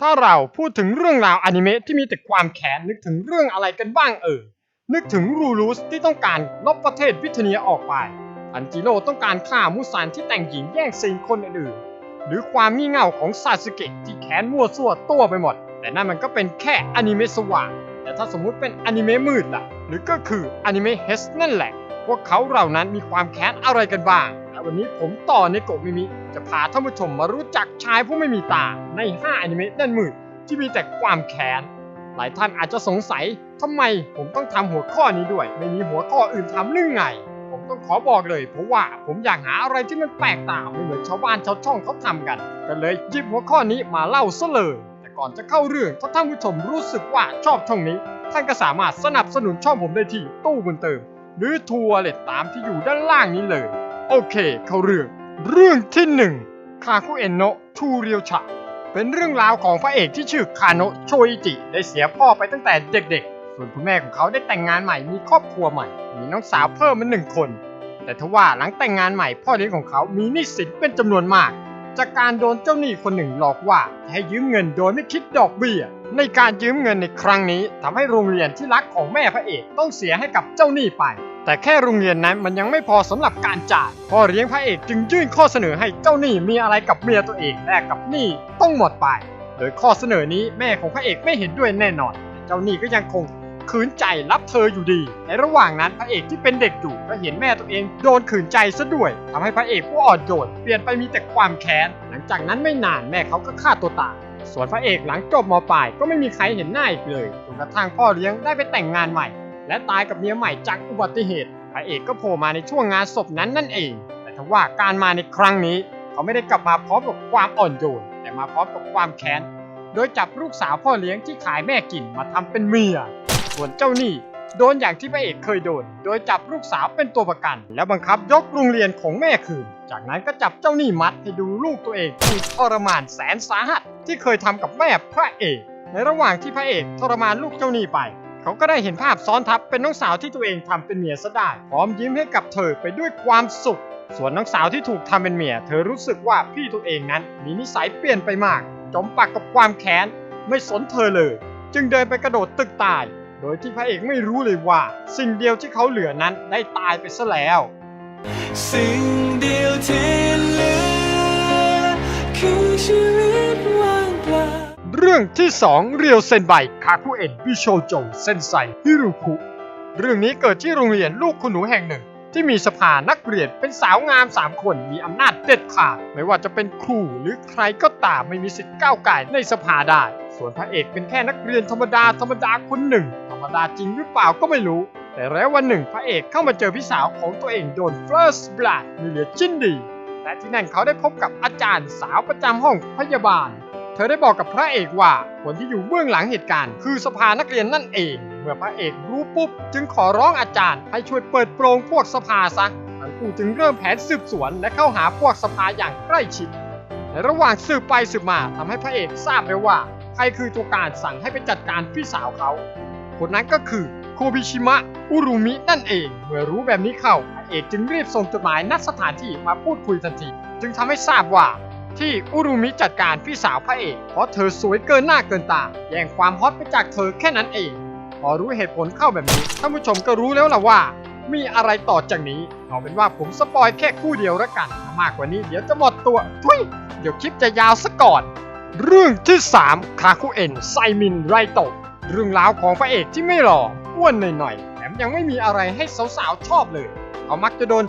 ถ้าเราพูดถึงเรื่องราวอนิเมะที่มีแต่ความแค้นนึกถึงเรื่องอะไรกันบ้างเออนึกถึงรูรูสที่ต้องการลบประเทศวิทเนียออกไปอันจิโร่ต้องการฆ่ามุสานที่แต่งหญิงแย่งซีนคนอื่นหรือความงี่เง่าของซาสึเกะที่แค้นมั่วซั่วตัวไปหมด แต่นั่นมันก็เป็นแค่อนิเมะสว่าง แต่ถ้าสมมุติเป็นอนิเมะมืดล่ะ หรือก็คืออนิเมะเฮสนั่นแหละ พวกเขาเหล่านั้นมีความแค้นอะไรกันบ้าง วันนี้ผมต่อในโกมิมิ จะพาท่านผู้ชมมารู้จักชายผู้ไม่มีตาใน5อนิเมะด้านมืดที่มีแต่ความแค้น หลายท่านอาจจะสงสัยทำไมผมต้องทำหัวข้อนี้ด้วย ไม่มีหัวข้ออื่นทำหรือไง ผมต้องขอบอกเลย เพราะว่าผมอยากหาอะไรที่มันแปลกต่างไม่เหมือนชาวบ้านชาวช่องเขาทำกัน ก็เลยหยิบหัวข้อนี้มาเล่าซะเลย แต่ก่อนจะเข้าเรื่องถ้าท่านผู้ชมรู้สึกว่าชอบช่องนี้ ท่านก็สามารถสนับสนุนช่องผมได้ที่ตู้บุญเติม หรือทัวร์เลตตามที่อยู่ด้านล่างนี้เลย โอเค เข้าเรื่อง เรื่องที่หนึ่งคาคุเอนโนะทูเรียวชะเป็นเรื่องราวของพระเอกที่ชื่อคาโนะโชอิจิได้เสียพ่อไปตั้งแต่เด็กๆ ส่วนคุณแม่ของเขาได้แต่งงานใหม่มีครอบครัวใหม่ มีน้องสาวเพิ่มมาหนึ่งคน แต่ทว่าหลังแต่งงานใหม่พ่อเลี้ยงของเขามีหนี้สินเป็นจำนวนมาก จากการโดนเจ้าหนี้คนหนึ่งหลอกว่าจะให้ยืมเงินโดยไม่คิดดอกเบี้ย ในการยืมเงินในครั้งนี้ทำให้โรงเรียนที่รักของแม่พระเอกต้องเสียให้กับเจ้าหนี้ไป แต่แค่โรงเรียนนั้นมันยังไม่พอสำหรับการจ่ายพ่อเลี้ยงพระเอกจึงยื่นข้อเสนอให้เจ้าหนี้มีอะไรกับเมียตัวเองแลกกับหนี้ต้องหมดไป โดยข้อเสนอนี้แม่ของพระเอกไม่เห็นด้วยแน่นอน เจ้าหนี้ก็ยังคงขืนใจรับเธออยู่ดี ในระหว่างนั้นพระเอกที่เป็นเด็กอยู่ก็เห็นแม่ตัวเองโดนขืนใจซะด้วยทำให้พระเอกผู้อ่อนโยนเปลี่ยนไปมีแต่ความแค้น หลังจากนั้นไม่นานแม่เขาก็ฆ่าตัวตาย ส่วนพระเอกหลังจบมปลายก็ไม่มีใครเห็นหน้าอีกเลยจนกระทั่งพ่อเลี้ยงได้ไปแต่งงานใหม่ และตายกับเมียใหม่จากอุบัติเหตุพระเอกก็โผล่มาในช่วงงานศพนั้นนั่นเอง แต่ทว่าการมาในครั้งนี้ เขาไม่ได้กลับมาพร้อมกับความอ่อนโยนแต่มาพร้อมกับความแค้น โดยจับลูกสาวพ่อเลี้ยงที่ขายแม่กินมาทำเป็นเมียส่วนเจ้าหนี้โดนอย่างที่พระเอกเคยโดน โดยจับลูกสาวเป็นตัวประกัน แล้วบังคับยกโรงเรียนของแม่คืน จากนั้นก็จับเจ้าหนี้มัดให้ดูลูกตัวเองถูกทรมานแสนสาหัสที่เคยทำกับแม่พระเอก ในระหว่างที่พระเอกทรมานลูกเจ้าหนี้ไป เขาก็ได้เห็นภาพซ้อนทับเป็นน้องสาวที่ตัวเองทำเป็นเมียซะได้ พร้อมยิ้มให้กับเธอไปด้วยความสุข ส่วนน้องสาวที่ถูกทำเป็นเมีย เธอรู้สึกว่าพี่ตัวเองนั้นมีนิสัยเปลี่ยนไปมาก จมปักกับความแค้น ไม่สนเธอเลย จึงเดินไปกระโดดตึกตาย โดยที่พระเอกไม่รู้เลยว่า สิ่งเดียวที่เขาเหลือนั้นได้ตายไปซะแล้ว สิ่งเดียวที่ รื่องที่ 2 เรียวเซนไบคาคุเอ็นบิโชโจเซนไซฮิรุคุ เรื่องนี้เกิดที่โรงเรียนลูกคุณหนูแห่งหนึ่ง ที่มีสภานักเรียนเป็นสาวงาม 3 คนมีอำนาจเด็ดขาด ไม่ว่าจะเป็นครูหรือใครก็ตามไม่มีสิทธิ์ก้าวไก่ในสภาได้ ส่วนพระเอกเป็นแค่นักเรียนธรรมดาธรรมดาคนหนึ่ง ธรรมดาจริงหรือเปล่าก็ไม่รู้ แต่แล้ววันหนึ่งพระเอกเข้ามาเจอพี่สาวของตัวเองโดน first blood มีเหลือชิ้นดีและที่นั่นเขาได้พบกับอาจารย์สาวประจำห้องพยาบาล ธอได้บอกกับพระเอกว่าคนที่อยู่เบื้องหลังเหตุการณ์ คือสภานักเรียนนั่นเอง เมื่อพระเอกรู้ปุ๊บ จึงขอร้องอาจารย์ ให้ช่วยเปิดโปรงพวกสภาซะทั้งคู่จึงเริ่มแผนสืบสวนและเข้าหาพวกสภาอย่างใกล้ชิดในระหว่างสืบไปสืบมาทำให้พระเอกทราบแล้วว่าใครคือตัวการสั่งให้ไปจัดการพี่สาวเขาคนนั้นก็คือโคบิชิมะอุรุมินั่นเอง เมื่อรู้แบบนี้เข้าพระเอกจึงรีบส่งจดหมายนัดสถานที่มาพูดคุยทันที จึงทำให้ทราบว่า ที่อุรุมิจัดการพี่สาวพระเอกเพราะเธอสวยเกินหน้าเกินตาแย่งความฮอตไปจากเธอแค่นั้นเอง พอรู้เหตุผลเข้าแบบนี้ท่านผู้ชมก็รู้แล้วล่ะว่า มีอะไรต่อจากนี้เอาเป็นว่าผมสปอยแค่คู่เดียวแล้วกันมากกว่านี้เดี๋ยวจะหมดตัวทุยเดี๋ยวคลิปจะยาวซะก่อน เรื่องที่ 3 คาคุเอ็นไซมินไรโตะเรื่องราวของพระเอกที่ไม่หล่ออ้วนหน่อยๆแถมยังไม่มีอะไรให้สาวๆชอบเลย เขามักจะโดน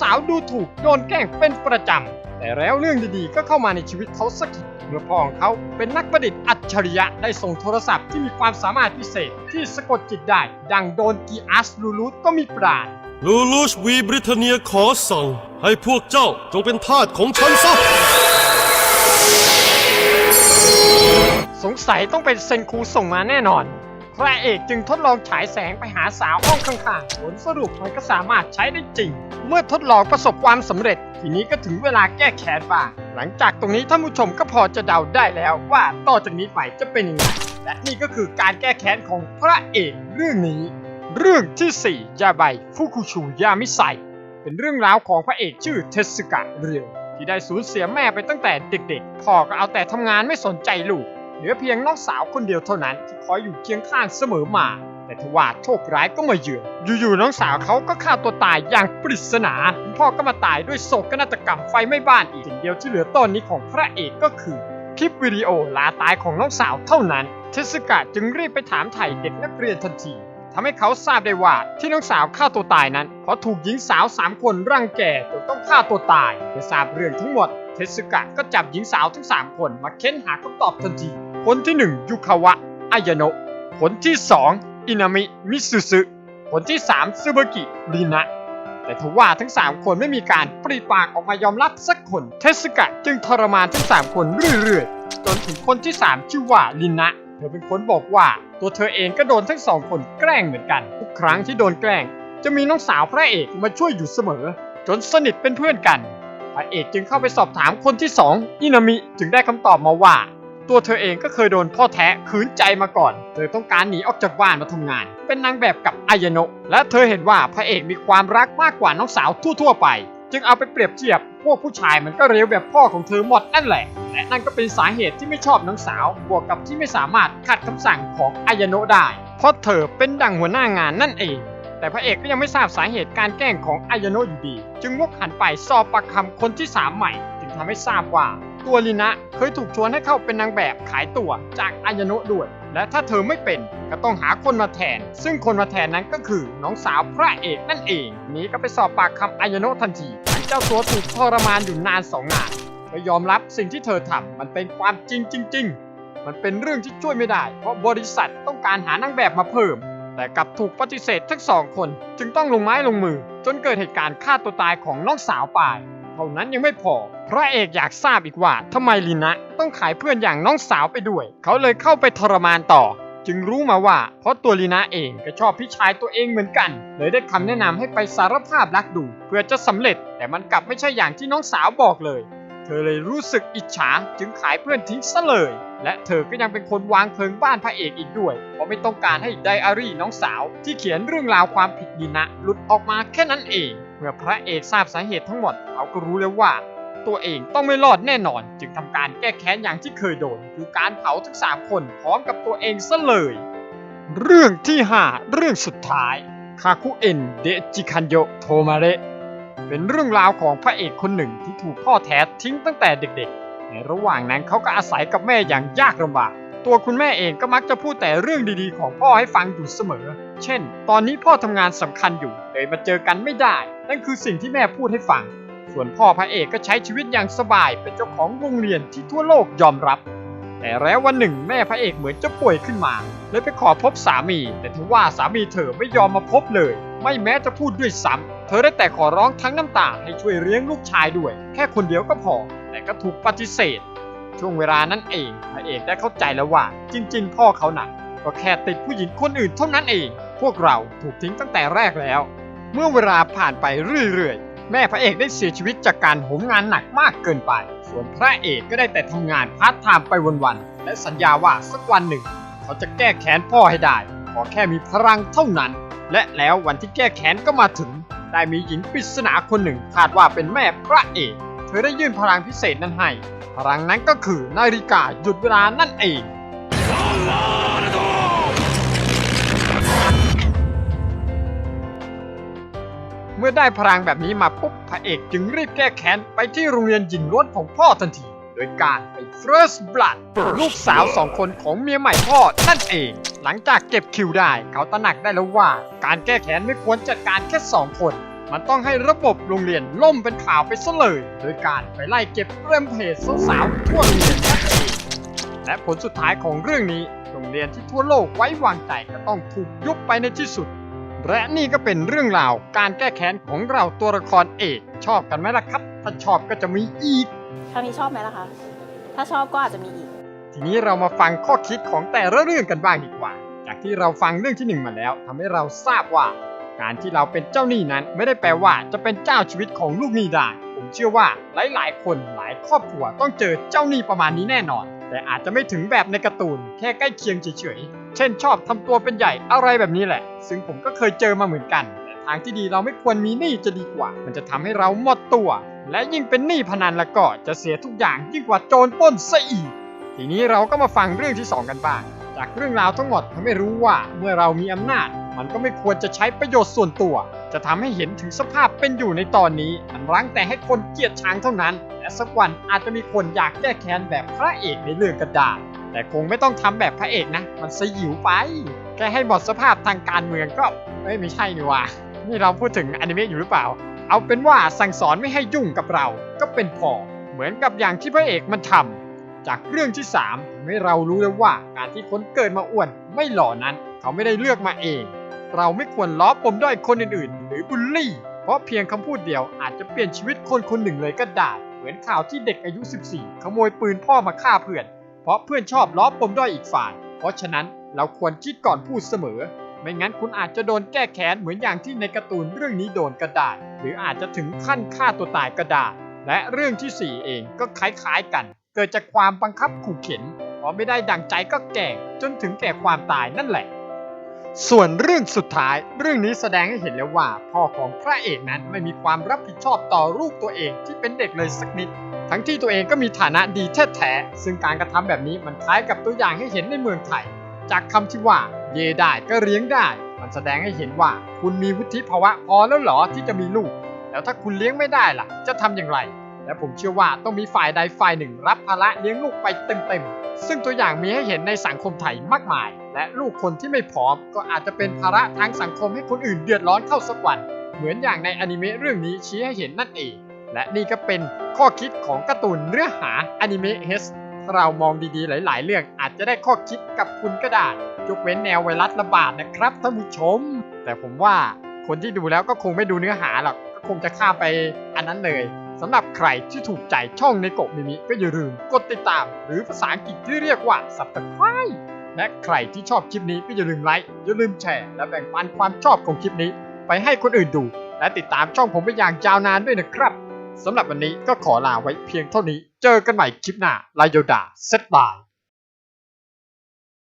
สาวๆดูถูกโดนแกล้งเป็นประจำ แต่แล้วเรื่องดีๆก็เข้ามาในชีวิตเขาสักทีเมื่อพ่อของเขาเป็นนักประดิษฐ์อัจฉริยะได้ส่งโทรศัพท์ที่มีความสามารถพิเศษที่สะกดจิตได้ ดังโดนกีอัสลูลูก็มีปราณลูลูชวีบริเทเนียขอสั่ง ให้พวกเจ้าจงเป็นทาสของฉันซะสงสัยต้องเป็นเซนคูส่งมาแน่นอน พระเอกจึงทดลองฉายแสงไปหาสาวห้องข้างๆ ผลสรุปมันก็สามารถใช้ได้จริง เมื่อทดลองประสบความสำเร็จ ทีนี้ก็ถึงเวลาแก้แค้นบ้างหลังจากตรงนี้ท่านผู้ชมก็พอจะเดาได้แล้วว่าต่อจากนี้ไปจะเป็นยังไง และนี่ก็คือการแก้แค้นของพระเอกเรื่องนี้ เรื่องที่ 4 ยาไบฟุคุชูยามิไซเป็นเรื่องราวของพระเอกชื่อเทสึกะเรียวที่ได้สูญเสียแม่ไปตั้งแต่เด็กๆ พ่อก็เอาแต่ทำงานไม่สนใจลูก เหลือเพียงน้องสาวคนเดียวเท่านั้นที่คอยอยู่เคียงข้างเสมอมา แต่ทว่าโชคร้ายก็มาเยือนอยู่ๆน้องสาวเขาก็ฆ่าตัวตายอย่างปริศนาคุณพ่อก็มาตายด้วยโศกนาฏกรรมไฟไหม้บ้านอีกสิ่งเดียวที่เหลือตอนนี้ของพระเอกก็คือคลิปวิดีโอลาตายของน้องสาวเท่านั้นเทสกะจึงรีบไปถามไถ่เด็กนักเรียนทันทีทำให้เขาทราบได้ว่าที่น้องสาวฆ่าตัวตายนั้น เพราะถูกหญิงสาวสามคนรังแกจนต้องฆ่าตัวตายเมื่อทราบเรื่องทั้งหมด เทสกะก็จับหญิงสาวทั้งสามคนมาเค้นหาคำตอบทันที คนที่หนึ่งยุคาวะอายโนะคนที่สองอินามิมิสุสึคนที่สามซึเบกิรินะ แต่ทว่าทั้ง 3 คนไม่มีการปรีปากออกมายอมรับสักคน เทสกะจึงทรมานทั้ง 3 คนเรื่อยๆ จนถึงคนที่ 3 ชื่อว่าลินนะ เธอเป็นคนบอกว่า ตัวเธอเองก็โดนทั้งสองคนแกล้งเหมือนกัน ทุกครั้งที่โดนแกล้ง จะมีน้องสาวพระเอกมาช่วยอยู่เสมอ จนสนิทเป็นเพื่อนกันพระเอกจึงเข้าไปสอบถามคนที่ 2 อินามิจึงได้คำตอบมาว่า ตัวเธอเองก็เคยโดนพ่อแท้ขืนใจมาก่อนเธอต้องการหนีออกจากบ้านมาทำงาน เป็นนางแบบกับอายโนะและเธอเห็นว่าพระเอกมีความรักมากกว่าน้องสาวทั่วๆไป จึงเอาไปเปรียบเทียบ พวกผู้ชายมันก็เร็วแบบพ่อของเธอหมดนั่นแหละและนั่นก็เป็นสาเหตุที่ไม่ชอบน้องสาว บวกกับที่ไม่สามารถขัดคำสั่งของอายโนะได้ เพราะเธอเป็นดังหัวหน้างานนั่นเอง แต่พระเอกก็ยังไม่ทราบสาเหตุการแกล้งของอายโนะอยู่ดี จึงวกหันไปสอบปากคำคนที่สามใหม่ จึงทำให้ทราบว่า ตัวลินะเคยถูกชวนให้เข้าเป็นนางแบบขายตั๋วจากอายโนะด้วย และถ้าเธอไม่เป็นก็ต้องหาคนมาแทน ซึ่งคนมาแทนนั้นก็คือน้องสาวพระเอกนั่นเองนี้ก็ไปสอบปากคำอายโนะทันทีเจ้าตัวถูกทรมานอยู่นานสองนานก็ยอมรับสิ่งที่เธอทำมันเป็นความจริงจริง ๆ มันเป็นเรื่องที่ช่วยไม่ได้ เพราะบริษัทต้องการหานางแบบมาเพิ่ม แต่กลับถูกปฏิเสธทั้งสองคน จึงต้องลงไม้ลงมือ จนเกิดเหตุการณ์ฆ่าตัวตายของน้องสาวไป เท่านั้นยังไม่พอ พระเอกอยากทราบอีกว่าทำไมลินะต้องขายเพื่อนอย่างน้องสาวไปด้วย เขาเลยเข้าไปทรมานต่อ จึงรู้มาว่า เพราะตัวลีนะเองก็ชอบพี่ชายตัวเองเหมือนกัน เลยได้คำแนะนำให้ไปสารภาพรักดู เพื่อจะสำเร็จ แต่มันกลับไม่ใช่อย่างที่น้องสาวบอกเลย เธอเลยรู้สึกอิจฉาจึงขายเพื่อนทิ้งซะเลย และเธอก็ยังเป็นคนวางเพลิงบ้านพระเอกอีกด้วย เพราะไม่ต้องการให้ไดอารี่น้องสาว ที่เขียนเรื่องราวความผิดดีนะหลุดออกมาแค่นั้นเอง เมื่อพระเอกทราบสาเหตุทั้งหมดเขาก็รู้แล้วว่า ตัวเองต้องไม่รอดแน่นอน จึงทำการแก้แค้นอย่างที่เคยโดน คือการเผาทั้งสามคนพร้อมกับตัวเองซะเลย เรื่องที่ 5 เรื่องสุดท้ายคาคุเอ็นเดจิคันโยโทมาเระเป็นเรื่องราวของพระเอกคนหนึ่งที่ถูกพ่อแท้ทิ้งตั้งแต่เด็กๆ ในระหว่างนั้นเขาก็อาศัยกับแม่อย่างยากลำบาก ตัวคุณแม่เองก็มักจะพูดแต่เรื่องดีๆ ของพ่อให้ฟังอยู่เสมอ เช่น ตอนนี้พ่อทำงานสำคัญอยู่เลยมาเจอกันไม่ได้ นั่นคือสิ่งที่แม่พูดให้ฟัง ส่วนพ่อพระเอกก็ใช้ชีวิตอย่างสบายเป็นเจ้าของโรงเรียนที่ทั่วโลกยอมรับ แต่แล้ววันหนึ่งแม่พระเอกเหมือนจะป่วยขึ้นมาเลยไปขอพบสามี แต่ทว่าสามีเธอไม่ยอมมาพบเลย ไม่แม้จะพูดด้วยซ้ำเธอได้แต่ขอร้องทั้งน้ำตาให้ช่วยเลี้ยงลูกชายด้วย แค่คนเดียวก็พอ แต่ก็ถูกปฏิเสธ ช่วงเวลานั้นเองพระเอกได้เข้าใจแล้วว่า จริง ๆ พ่อเขาหนักก็แค่ติดผู้หญิงคนอื่นเท่านั้นเอง พวกเราถูกทิ้งตั้งแต่แรกแล้ว เมื่อเวลาผ่านไปเรื่อยๆ แม่พระเอกได้เสียชีวิตจากการโหมงานหนักมากเกินไป ส่วนพระเอกก็ได้แต่ทำงานพาร์ทไทม์ไปวันๆ และสัญญาว่าสักวันหนึ่ง เขาจะแก้แค้นพ่อให้ได้ ขอแค่มีพลังเท่านั้น และแล้ววันที่แก้แค้นก็มาถึง ได้มีหญิงปริศนาคนหนึ่งคาดว่าเป็นแม่พระเอก เธอได้ยื่นพลังพิเศษนั้นให้ พลังนั้นก็คือนาฬิกาหยุดเวลานั่นเอง มื่อได้พลังแบบนี้มาปุ๊บพระเอกจึงรีบแก้แค้นไปที่โรงเรียนหญิงล้วนของพ่อทันที โดยการไป First Blood ลูกสาวสองคนของเมียใหม่พ่อนั่นเอง หลังจากเก็บคิวได้เขาตระหนักได้แล้วว่า การแก้แค้นไม่ควรจัดการแค่สองคน มันต้องให้ระบบโรงเรียนล่มเป็นข่าวไปซะเลย โดยการไปไล่เก็บเริ่มเพจสาวๆทั่วโรงเรียนนั่นเองและผลสุดท้ายของเรื่องนี้ โรงเรียนที่ทั่วโลกไว้วางใจก็ต้องถูกยุบไปในที่สุด และนี่ก็เป็นเรื่องราวการแก้แค้นของเราตัวละครเอก ชอบกันไหมล่ะครับ ถ้าชอบก็จะมีอีกครั้งนี้ชอบไหมล่ะคะ ถ้าชอบก็อาจจะมีอีก ทีนี้เรามาฟังข้อคิดของแต่ละเรื่องกันบ้างดีกว่า จากที่เราฟังเรื่องที่หนึ่งมาแล้วทำให้เราทราบว่า การที่เราเป็นเจ้าหนี้นั้น ไม่ได้แปลว่าจะเป็นเจ้าชีวิตของลูกหนี้ได้ผมเชื่อว่าหลาย ๆ คนหลายครอบครัวต้องเจอเจ้าหนี้ประมาณนี้แน่นอน แต่อาจจะไม่ถึงแบบในการ์ตูน แค่ใกล้เคียงเฉยๆ เช่นชอบทำตัวเป็นใหญ่อะไรแบบนี้แหละ ซึ่งผมก็เคยเจอมาเหมือนกันแต่ทางที่ดีเราไม่ควรมีหนี้จะดีกว่า มันจะทำให้เราหมดตัว และยิ่งเป็นหนี้พนันแล้วก็จะเสียทุกอย่างยิ่งกว่าโจรปล้นซะอีกทีนี้เราก็มาฟังเรื่องที่ 2 กันบ้าง จากเรื่องราวทั้งหมดทำให้รู้ว่าเมื่อเรามีอำนาจ มันก็ไม่ควรจะใช้ประโยชน์ส่วนตัว จะทำให้เห็นถึงสภาพเป็นอยู่ในตอนนี้มันรั้งแต่ให้คนเกลียดชังเท่านั้น และสักวันอาจจะมีคนอยากแก้แค้นแบบพระเอกในเรื่องกระดาษ แต่คงไม่ต้องทำแบบพระเอกนะ มันสยิวไปแค่ให้หมดสภาพทางการเมืองก็เอ้ยไม่ใช่นี่ว่านี่เราพูดถึงอนิเมะอยู่หรือเปล่า เอาเป็นว่าสั่งสอนไม่ให้ยุ่งกับเรา ก็เป็นพอ เหมือนกับอย่างที่พระเอกมันทำจากเรื่องที่3ทำให้เรารู้แล้วว่าการที่คนเกิดมาอ้วนไม่หล่อนั้น เขาไม่ได้เลือกมาเอง เราไม่ควรล้อปมด้อยคนอื่นๆ หรือบูลลี่ เพราะเพียงคำพูดเดียวอาจจะเปลี่ยนชีวิตคนคนหนึ่งเลยก็ได้ เหมือนข่าวที่เด็กอายุ 14 ขโมยปืนพ่อมาฆ่าเพื่อน เพราะเพื่อนชอบล้อปมด้อยอีกฝ่าย เพราะฉะนั้นเราควรคิดก่อนพูดเสมอ ไม่งั้นคุณอาจจะโดนแก้แค้นเหมือนอย่างที่ในการ์ตูนเรื่องนี้โดนก็ได้หรืออาจจะถึงขั้นฆ่าตัวตายก็ได้และเรื่องที่ 4 เองก็คล้ายๆกัน เกิดจากความบังคับขู่เข็นพอไม่ได้ดังใจก็แก่งจนถึงแก่ความตายนั่นแหละ ส่วนเรื่องสุดท้าย เรื่องนี้แสดงให้เห็นแล้วว่า พ่อของพระเอกนั้นไม่มีความรับผิดชอบต่อลูกตัวเองที่เป็นเด็กเลยสักนิด ทั้งที่ตัวเองก็มีฐานะดีแท้ๆซึ่งการกระทำแบบนี้มันคล้ายกับตัวอย่างให้เห็นในเมืองไทย จากคำที่ว่า เยได้ก็เลี้ยงได้ มันแสดงให้เห็นว่า คุณมีวุฒิภาวะพอแล้วหรอที่จะมีลูก แล้วถ้าคุณเลี้ยงไม่ได้ล่ะ จะทำอย่างไร และผมเชื่อว่าต้องมีฝ่ายใดฝ่ายหนึ่ง รับภาระเลี้ยงลูกไปเต็มๆ ซึ่งตัวอย่างมีให้เห็นในสังคมไทยมากมาย และลูกคนที่ไม่พร้อม ก็อาจจะเป็นภาระทางสังคมให้คนอื่นเดือดร้อนเข้าสักวัน เหมือนอย่างในอนิเมะเรื่องนี้ชี้ให้เห็นนั่นเอง และนี่ก็เป็นข้อคิดของการ์ตูนเนื้อหาอนิเมะเฮสถ้าเรามองดีๆ หลาย ๆ เรื่องอาจจะได้ข้อคิดกับคุณก็ได้ยกเว้นแนวไวรัสระบาดนะครับท่านผู้ชม แต่ผมว่าคนที่ดูแล้วก็คงไม่ดูเนื้อหาหรอกก็คงจะข้ามไปอันนั้นเลยสำหรับใครที่ถูกใจช่องในโกะมิมิก็อย่าลืมกดติดตาม หรือภาษาอังกฤษที่เรียกว่า subscribe และใครที่ชอบคลิปนี้ก็อย่าลืมไลค์อย่าลืมแชร์ และแบ่งปันความชอบของคลิปนี้ ไปให้คนอื่นดู และติดตามช่องผมไปอย่างยาวนานด้วยนะครับ สำหรับวันนี้ก็ขอลาไว้เพียงเท่านี้ เจอกันใหม่คลิปหน้าลายโยดาเซตบาย